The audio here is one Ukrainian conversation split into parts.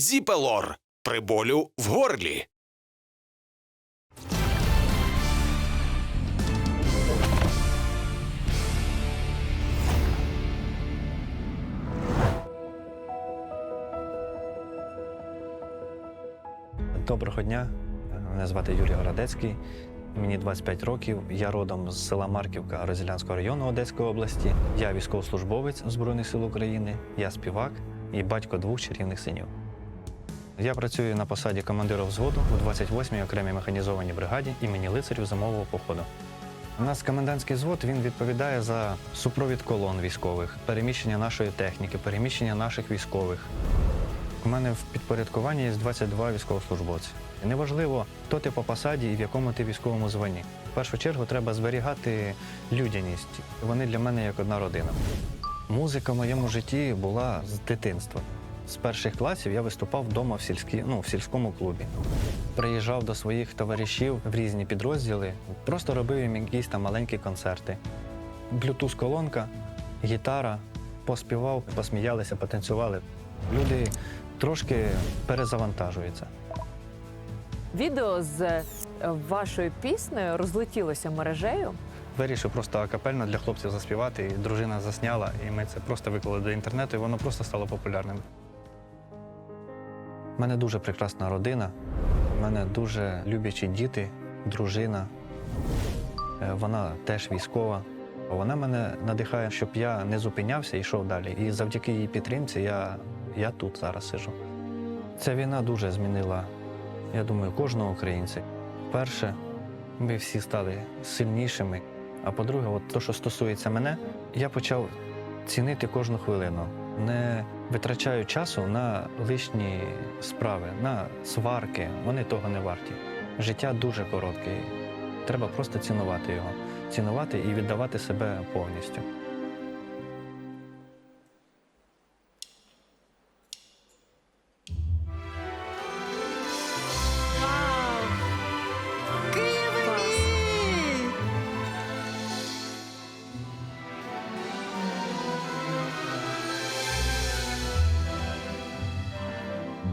Зіпелор при болю в горлі. Доброго дня. Мене звати Юрій Городецький. Мені 25 років. Я родом з села Марківка Розілянського району Одеської області. Я військовослужбовець Збройних сил України, я співак і батько двох чарівних синів. Я працюю на посаді командира взводу у 28-й окремій механізованій бригаді імені лицарів зимового походу. У нас комендантський взвод він відповідає за супровід колон військових, переміщення нашої техніки, переміщення наших військових, у мене в підпорядкуванні є 22 військовослужбовці. Неважливо, хто ти по посаді і в якому ти військовому званні. В першу чергу треба зберігати людяність. Вони для мене як одна родина. Музика в моєму житті була з дитинства. З перших класів я виступав вдома в, сільській, ну, в сільському клубі. Приїжджав до своїх товаришів в різні підрозділи, просто робив їм якісь там маленькі концерти. Блютуз-колонка, гітара, поспівав, посміялися, потанцювали. Люди трошки перезавантажуються. Відео з е, вашою піснею розлетілося мережею. Вирішив просто акапельно для хлопців заспівати, і дружина засняла, і ми це просто виклали до інтернету, і воно просто стало популярним. Мене дуже прекрасна родина, у мене дуже люблячі діти, дружина. Е, Вона теж військова. Вона мене надихає, щоб я не зупинявся і йшов далі. І завдяки її підтримці я, я тут зараз сижу. Ця війна дуже змінила, я думаю, кожного українця. Перше, ми всі стали сильнішими. А по-друге, от те, що стосується мене, я почав цінити кожну хвилину, не витрачаю часу на лишні справи, на сварки. Вони того не варті. Життя дуже коротке. Треба просто цінувати його, цінувати і віддавати себе повністю.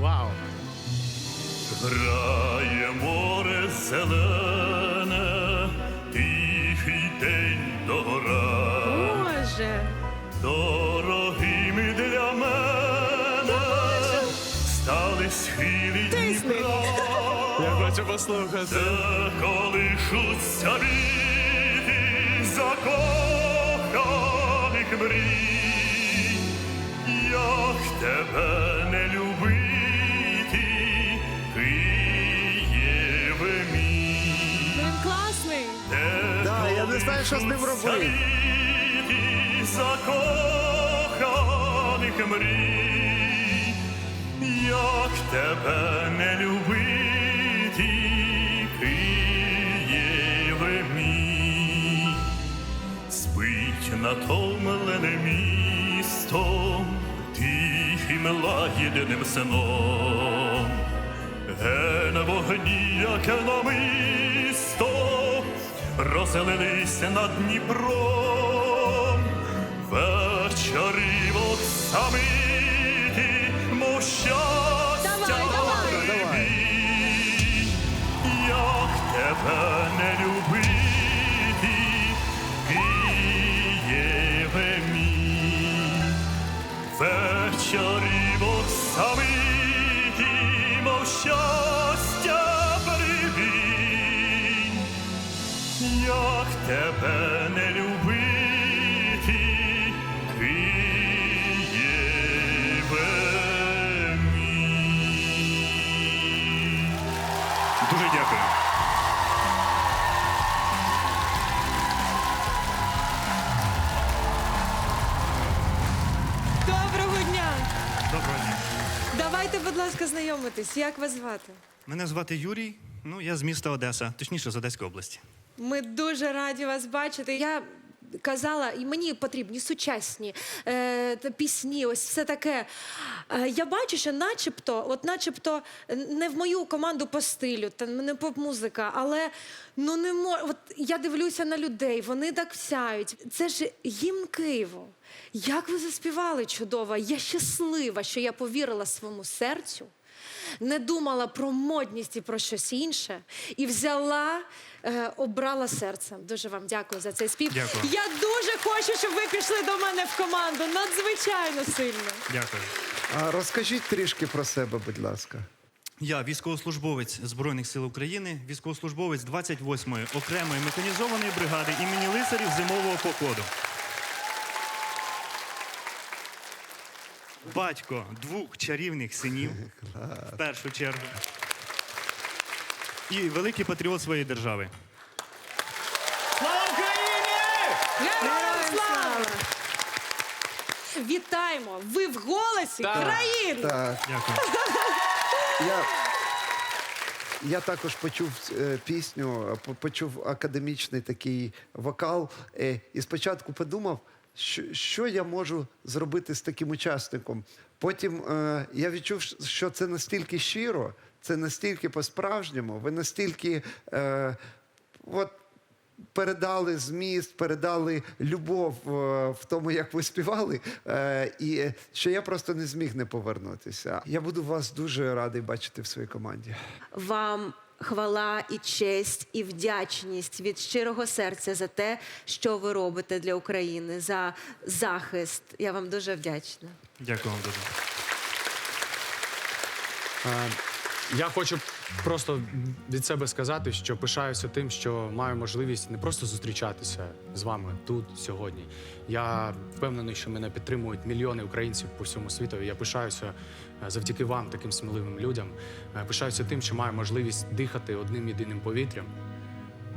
Вау! Грає море зелене, тихий день догора, Боже! дорогими для мене стали схилі Дніпра, Я хочу послухати. де колишуться віти закоханих мрій, як тебе не любити, що з ним робити. Як тебе не любити, Києве мій, спить натомлене місто, тихим лагідним сном. Ге на вогні, яке намисто, розлилися над Дніпром. Вечорів оксамиті, ласка, знайомитись. Як вас звати? Мене звати Юрій. Ну, я з міста Одеса, точніше з Одеської області. Ми дуже раді вас бачити. Я казала, і мені потрібні сучасні е, пісні, ось все таке. Е, я бачу, що начебто, от начебто не в мою команду по стилю, та не поп-музика, але ну не мож... От я дивлюся на людей, вони так сяють. Це ж гімн Києву. Як ви заспівали чудово! Я щаслива, що я повірила своєму серцю, не думала про модність і про щось інше, і взяла, е, обрала серцем. Дуже вам дякую за цей спів. Дякую. Я дуже хочу, щоб ви пішли до мене в команду. Надзвичайно сильно. Дякую. А розкажіть трішки про себе, будь ласка. Я військовослужбовець Збройних сил України, військовослужбовець 28-ї окремої механізованої бригади імені лицарів зимового походу. Батько двох чарівних синів в першу чергу. І великий патріот своєї держави. Слава Україні! Героям слава! Вітаємо! Ви в голосі країни! Так, Дякую. я, я також почув е, пісню, по- почув академічний такий вокал. Е, і спочатку подумав, що, що я можу зробити з таким учасником. Потім е, я відчув, що це настільки щиро, це настільки по-справжньому, ви настільки. Е, от, передали зміст, передали любов е, в тому, як ви співали, е, і що я просто не зміг не повернутися. Я буду вас дуже радий бачити в своїй команді. вам хвала і честь і вдячність від щирого серця за те, що ви робите для України, за захист. Я вам дуже вдячна. Дякую вам дуже. Я хочу просто від себе сказати, що пишаюся тим, що маю можливість не просто зустрічатися з вами тут сьогодні. Я впевнений, що мене підтримують мільйони українців по всьому світу. Я пишаюся е, завдяки вам, таким сміливим людям. Е, Пишаюся тим, що маю можливість дихати одним єдиним повітрям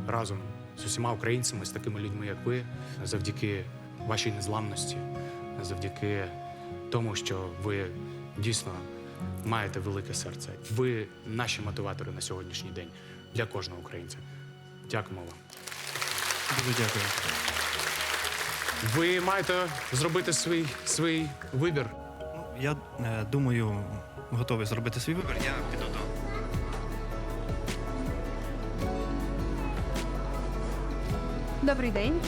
разом з усіма українцями, з такими людьми, як ви, завдяки вашій незламності, завдяки тому, що ви дійсно маєте велике серце. Ви наші мотиватори на сьогоднішній день для кожного українця. Дякуємо вам. Дуже дякую. Ви маєте зробити свій, свій вибір. Ну, я е, думаю, готовий зробити свій вибір. Я піду до. Добрий день.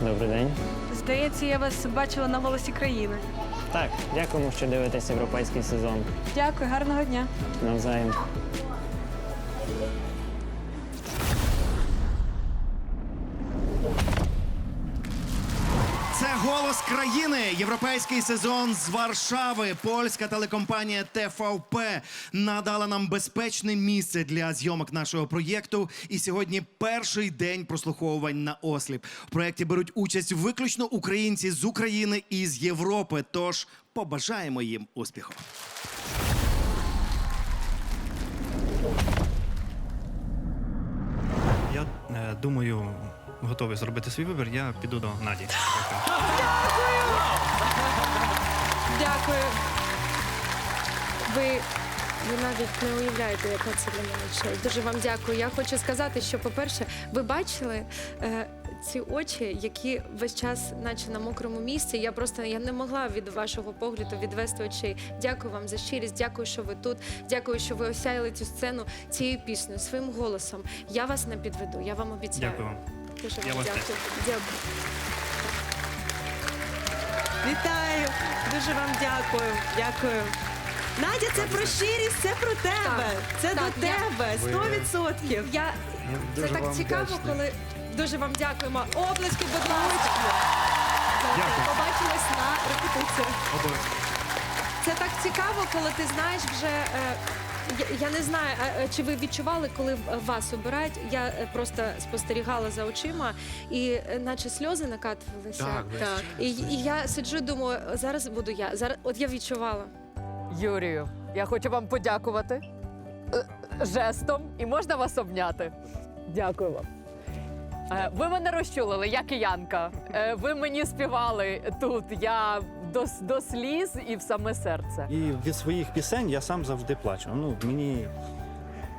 Добрий день. Здається, я вас бачила на голосі країни. Так, дякуємо, що дивитесь європейський сезон. Дякую, гарного дня. Навзаєм. Країни. Європейський сезон з Варшави. Польська телекомпанія ТВП надала нам безпечне місце для зйомок нашого проєкту. І сьогодні перший день прослуховувань на осліп. В проєкті беруть участь виключно українці з України і з Європи. Тож побажаємо їм успіху. Я е, думаю, готовий зробити свій вибір. Я піду до Наді. Дякую. Дякую. Ви, ви навіть не уявляєте, яка це для мене честь. Дуже вам дякую. Я хочу сказати, що, по-перше, ви бачили е, ці очі, які весь час, наче на мокрому місці. Я просто я не могла від вашого погляду відвести очей. Дякую вам за щирість. Дякую, що ви тут. Дякую, що ви осяяли цю сцену цією піснею, своїм голосом. Я вас не підведу. Я вам обіцяю. Дякую вам. Дуже Я вам вас дякую. Дякую. Вітаю! Дуже вам дякую. Дякую. Надя, це про щирість, це про тебе. Це Так, до я- тебе. Сто відсотків. Я Я це дуже так вам цікаво, вдячний. коли дуже вам дякуємо. Оплески, будь ласка. Дякую. Побачимось на репетиціях. Обов'язково. Це так цікаво, коли ти знаєш вже. е, Я, я не знаю, а, чи ви відчували, коли вас обирають. Я е, просто спостерігала за очима, і е, наче сльози накатувалися. Так, час. І, і я сиджу, і думаю, зараз буду я. Зараз, от я відчувала. Юрію, я хочу вам подякувати е, жестом і можна вас обняти. Дякую вам. Е, Ви мене розчулили, я киянка. Е, Ви мені співали тут. Я до, до сліз і в саме серце. І від своїх пісень я сам завжди плачу. Ну, мені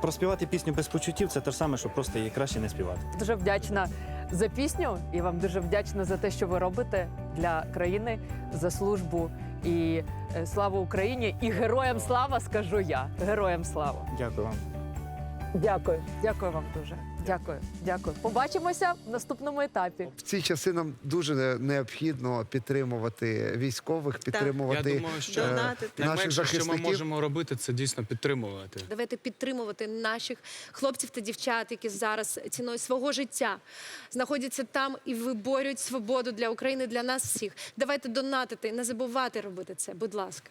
проспівати пісню без почуттів це те ж саме, що просто її краще не співати. Дуже вдячна за пісню і вам дуже вдячна за те, що ви робите для країни за службу. І е, слава Україні! І героям слава скажу я. Героям слава! Дякую вам. Дякую, дякую вам дуже. Дякую, дякую. Побачимося в наступному етапі. В ці часи нам дуже необхідно підтримувати військових, підтримувати Я думаю, що е, Донатити. наших найменше, що ми захисників. можемо робити, це дійсно підтримувати. Давайте підтримувати наших хлопців та дівчат, які зараз ціною свого життя знаходяться там і виборюють свободу для України, для нас всіх. Давайте донатити, не забувати робити це. Будь ласка.